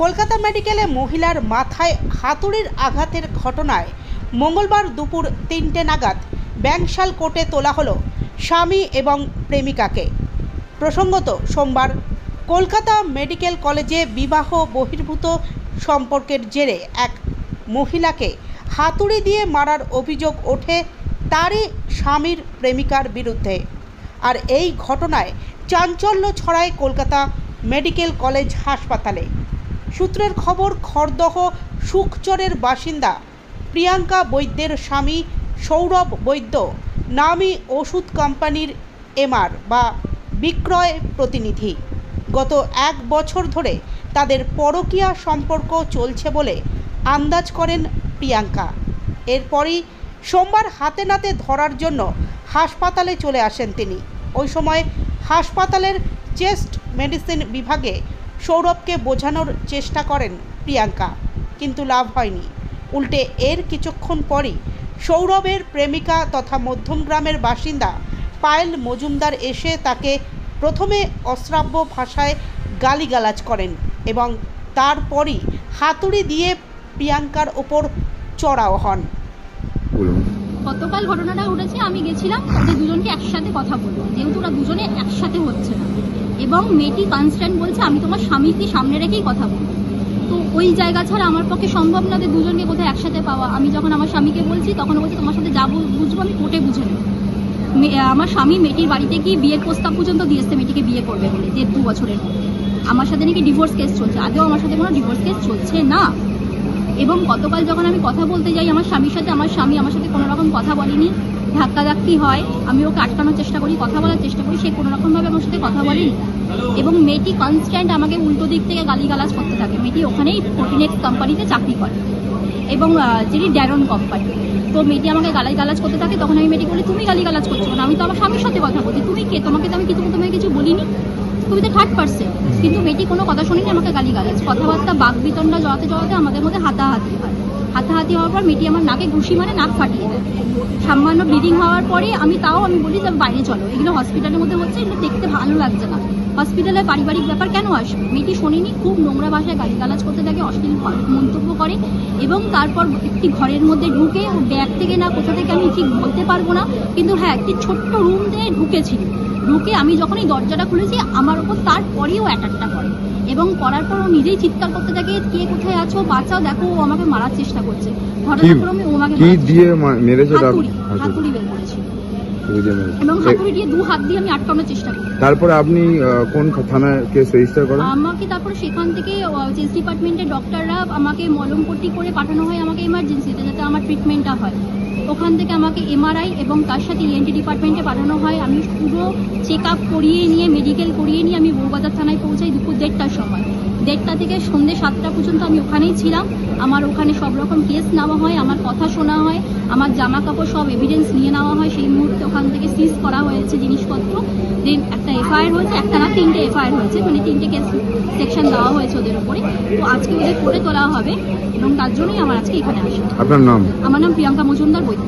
কলকাতা মেডিকেলে মহিলার মাথায় হাতুড়ির আঘাতের ঘটনায় মঙ্গলবার দুপুর তিনটে নাগাদ ব্যাংশাল কোর্টে তোলা হলো স্বামী এবং প্রেমিকাকে। প্রসঙ্গত, সোমবার কলকাতা মেডিকেল কলেজে বিবাহ বহির্ভূত সম্পর্কের জেরে এক মহিলাকে হাতুড়ি দিয়ে মারার অভিযোগ ওঠে তারই স্বামীর প্রেমিকার বিরুদ্ধে। আর এই ঘটনায় চাঞ্চল্য ছড়ায় কলকাতা মেডিকেল কলেজ হাসপাতালে। সূত্রের খবর, খড়দহ সুখচরের বাসিন্দা, প্রিয়াঙ্কা বৈদ্যের স্বামী সৌরভ বৈদ্য, নামী ওষুধ কোম্পানির এমআর বা বিক্রয় প্রতিনিধি। গত এক বছর ধরে তাদের পরকীয়া সম্পর্ক চলছে বলে আন্দাজ করেন প্রিয়াঙ্কা। এরপরই সোমবার হাতে নাতে ধরার জন্য হাসপাতালে চলে আসেন তিনি। ওই সময় হাসপাতালের চেস্ট মেডিসিন বিভাগে সৌরভকে বোঝানোর চেষ্টা করেন প্রিয়াঙ্কা, কিন্তু লাভ হয়নি। উল্টে এর কিছুক্ষণ পরই সৌরভের প্রেমিকা তথা মধ্যমগ্রামের বাসিন্দা পায়েল মজুমদার এসে তাকে প্রথমে অশ্রাব্য ভাষায় গালিগালাজ করেন এবং তারপরই হাতুড়ি দিয়ে প্রিয়াঙ্কার ওপর চড়াও হন। গতকাল ঘটনাটা ঘটেছে, আমি গেছিলাম ওদের দুজনকে একসাথে কথা বলব। যেহেতু ওরা দুজনে একসাথে হচ্ছে না। এবং মেয়েটি কনস্ট্যান্ট বলছে, আমি তোমার স্বামীকে সামনে রেখেই কথা বলব। তো ওই জায়গা ছাড়া আমার পক্ষে সম্ভব না যে দুজনকে কোথাও একসাথে পাওয়া। আমি যখন আমার স্বামীকে বলছি, তখন বলছে, তোমার সাথে যাব বুঝব আমি কোটে বুঝে আমার স্বামী মেয়েটির বাড়িতে গিয়ে বিয়ের প্রস্তাব পর্যন্ত দিয়েছে, মেয়েটিকে বিয়ে করবে বলে দেড় দু বছরের মধ্যে। আমার সাথে নাকি ডিভোর্স কেস চলছে। আদেও আমার সাথে কোনো ডিভোর্স কেস চলছে না। এবং গতকাল যখন আমি কথা বলতে যাই, আমার স্বামীর সাথে, আমার স্বামী আমার সাথে কোনো রকম কথা বলেনি, ধাক্কাধাক্কি হয়। আমি ওকে আটকানোর চেষ্টা করি, কথা বলার চেষ্টা করি, সে কোনো রকমভাবে আমার সাথে কথা বলেনি। এবং মেয়েটি কনস্ট্যান্ট আমাকে উল্টো দিক থেকে গালিগালাজ করতে থাকে। মেয়েটি ওখানেই ফোর্টিনেক্স কোম্পানিতে চাকরি করে। এবং যিনি ড্যারন কোম্পানি তো মেয়েটি আমাকে গালাই গালাজ করতে থাকে। তখন আমি মেয়েটিকে বলি, তুমি গালি গালাজ করছ না আমি তো আমার স্বামীর সাথে কথা বলছি। তুমি কে? তোমাকে তো আমি কিছু, তোমাকে কিছু বলিনি? তুমি তো থার্ড কিন্তু মেয়েটি কোনো কথা শুনিনি আমাকে গালি গালাজ কথাবার্তা, বাক বিতণ্ডা জড়াতে জড়াতে আমাদের মধ্যে হাতাহাতি হয়। হাতাহাতি হওয়ার পর মেয়েটি আমার নাকে ঘুষি মারে, নাক ফাটিয়ে দেয়। সামান্য ব্লিডিং হওয়ার পরে আমি তাও আমি বলি যে বাইরে চলো। এগুলো হসপিটালের মধ্যে হচ্ছে, এগুলো দেখতে ভালো লাগছে না। হসপিটালে পারিবারিক ব্যাপার কেন আসবে? মেয়েটি শোনেনি, খুব নোংরা ভাষায় গালিগালাজ করতে থাকে, অশ্লীল মন্তব্য করে এবং তারপর একটি ঘরের মধ্যে ঢুকে ব্যাগ থেকে না কোথা থেকে আমি ঠিক বলতে পারব না। কিন্তু হ্যাঁ একটি ছোট্ট রুম দিয়ে ঢুকেছিল ঢুকে আমি যখনই এই দরজাটা খুলেছি আমার ওপর ও অ্যাটাকটা করে। এবং করার পর ও নিজেই চিৎকার করতে থাকে কে কোথায় আছো? বাঁচাও দেখো ও আমাকে মারার চেষ্টা করছে। ঘটনাক্রমে ও আমাকে দিয়ে মেরেছে হাতুড়ি বের করেছিল। এবং হাতুড়ি দিয়ে দু হাত দিয়ে আমি আটকানোর চেষ্টা করি। তারপরে আপনি কোন থানায় কেস রেজিস্টার করেন? আমাকে তারপরে সেখান থেকে চেস ডিপার্টমেন্টের ডক্টররা আমাকে মলমপট্টি করে পাঠানো হয় আমাকে ইমার্জেন্সিতে যাতে আমার ট্রিটমেন্টটা হয়। ওখান থেকে আমাকে এমআরআই এবং তার সাথে ইএনটি ডিপার্টমেন্টে পাঠানো হয়। আমি পুরো চেক আপ করিয়ে নিয়ে মেডিকেল করিয়ে নিয়ে আমি বউবাজার থানায় পৌঁছাই দুপুর দেড়টার সময়। দেড়টা থেকে সন্ধ্যে সাতটা পর্যন্ত আমি ওখানেই ছিলাম। আমার ওখানে সব রকম কেস নেওয়া হয় আমার কথা শোনা হয় আমার জামা কাপড় সব এভিডেন্স নিয়ে নেওয়া হয়। সেই মুহূর্তে থেকে সিজ করা হয়েছে জিনিসপত্র। দেন একটা এফআইআর হয়েছে একটা না তিনটে এফআইআর হয়েছে মানে তিনটে কেস সেকশন দেওয়া হয়েছে ওদের উপরে। তো আজকে ওদের করে তোলা হবে এবং তার জন্যই আমার আজকে এখানে আসা। আপনার নাম? আমার নাম প্রিয়াঙ্কা মজুমদার বৈদ্য।